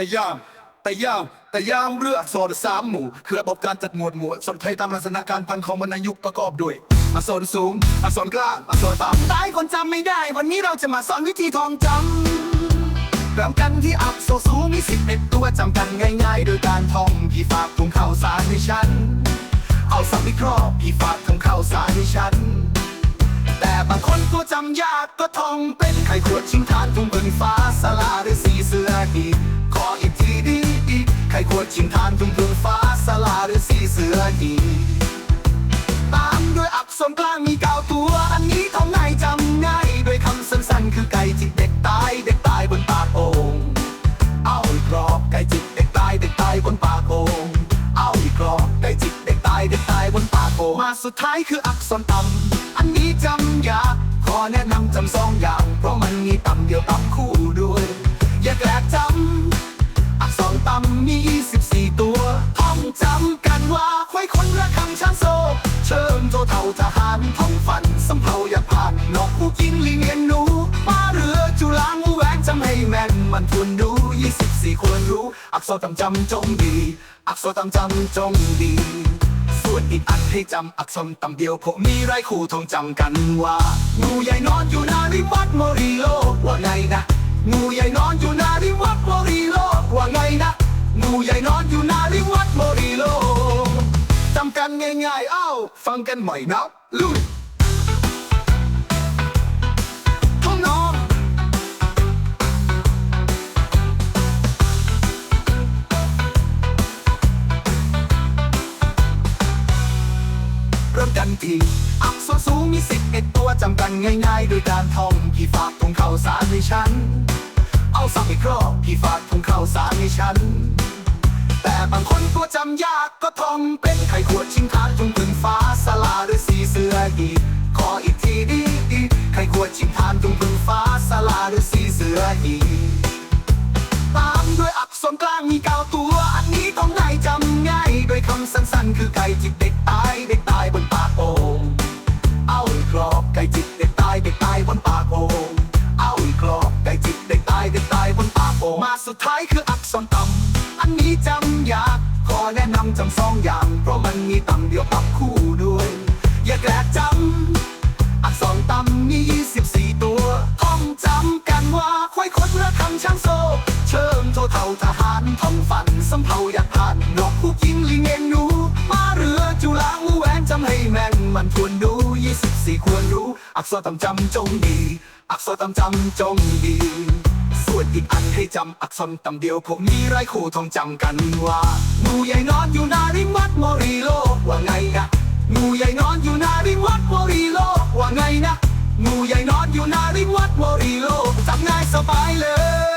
แต่ยามแต่ยามแต่ยามเรืออักษรสามหมู่ คือระบบการจัดหมวดหมู่อักษรไทยตามลักษณะการพันของวรรณยุกต์ประกอบด้วยอักษรสูงอักษรกลางอักษรต่ำหลายคนจำไม่ได้ วันนี้เราจะมาสอนวิธีท่องจำเริ่มกันที่อักษรสูงมีสิบเอ็ดตัวจำกันง่าย ๆ โดยการท่องพี่ฝากถุงข้าวสารให้ฉัน เอาสับวิเคราะห์พี่ฝากถุงข้าวสารให้ฉัน แต่บางคนตัวจำยากก็ท่องเป็นไข่ขวดชิงทานทุ่งเบิงฟ้าสลาหรือสีเสืออีกขออีกทีดีอี กไข่ขวดชิงทานทุ่งเบิงฟ้าสลาหรือสีเสืออีกตามด้วยอักษรกลางมีเก้าตัว อันนี้ท่องง่ายจำง่ายด้วยคำสั้นๆ คือไก่จิกเด็กตาย เด็กตายบนปากโอ่งเอาอีกรอบไก่จิกเด็กตายเด็กตายบนปากโอ่งเอาอีกรอบไก่จิกเด็กตายเด็กตายบนปากโอ่งมาสุดท้ายคืออักษรต่ำอันนี้จำยากขอแนะนำจำสองอย่าง เพราะมันมีต่ำเดียวต่ำคู่ กินลิงเอ็นหนูมาเรือจุลางแหวนจำให้แม่นมันทวนดู24ควรรู้ อักษรต่ำจำจงดี อักษรต่ำจำจงดีส่วนอีกอันให้จำอักษรต่ำเดียวผมมีไรคู่ทองจำกันว่า งูใหญ่นอนอยู่นาริวัดโมริโลว่าไงนะงูใหญ่นอนอยู่นาริวัดโมริโลว่าไงนะงูใหญ่นอนอยู่นาริวัดโมริโลจำกันง่ายๆเอ้าฟังกันใหม่นะลุย ทีอักษรสูงมีสิบเอ็ดตัวจำกันง่ายๆโดยการท่องพี่ฝากทงเข้าสารให้ฉัน เอาสักอีกรอบพี่ฝากทงเข้าสารให้ฉัน แต่บางคนตัวจำยากก็ท่องเป็นไขขวดชิงทาืออักษรต่ำอันนี้จำยากขอแนะนำจำสองอย่าง เพราะมันมีต่ำเดียวกับคู่ด้วย อย่าแกลจำอักษรต่ำมี24 ตัวท่องจำกันว่าควายคดระคังช้างโซ เชิญโทเท่าทหารท่องฝันสำเภาอยากผ่านนกผู้กินลิงเอ็นหนูมาเรือจุลางแหวนจำให้แม่นมันควรดู24 ควรรู้ อักษรต่ำจำจงดี อักษรต่ำจำจงดี ส่วนอีกอันให้จำอักษรต่ำเดียวผมมีไรคู่ทองจำกันว่างูใหญ่นอนอยู่นาริมวัดมอริโลว่าไงนะงูใหญ่นอนอยู่นาริมวัดมอริโลว่าไงนะงูใหญ่นอนอยู่นาริมวัดมอริโลจำง่ายสบายเลย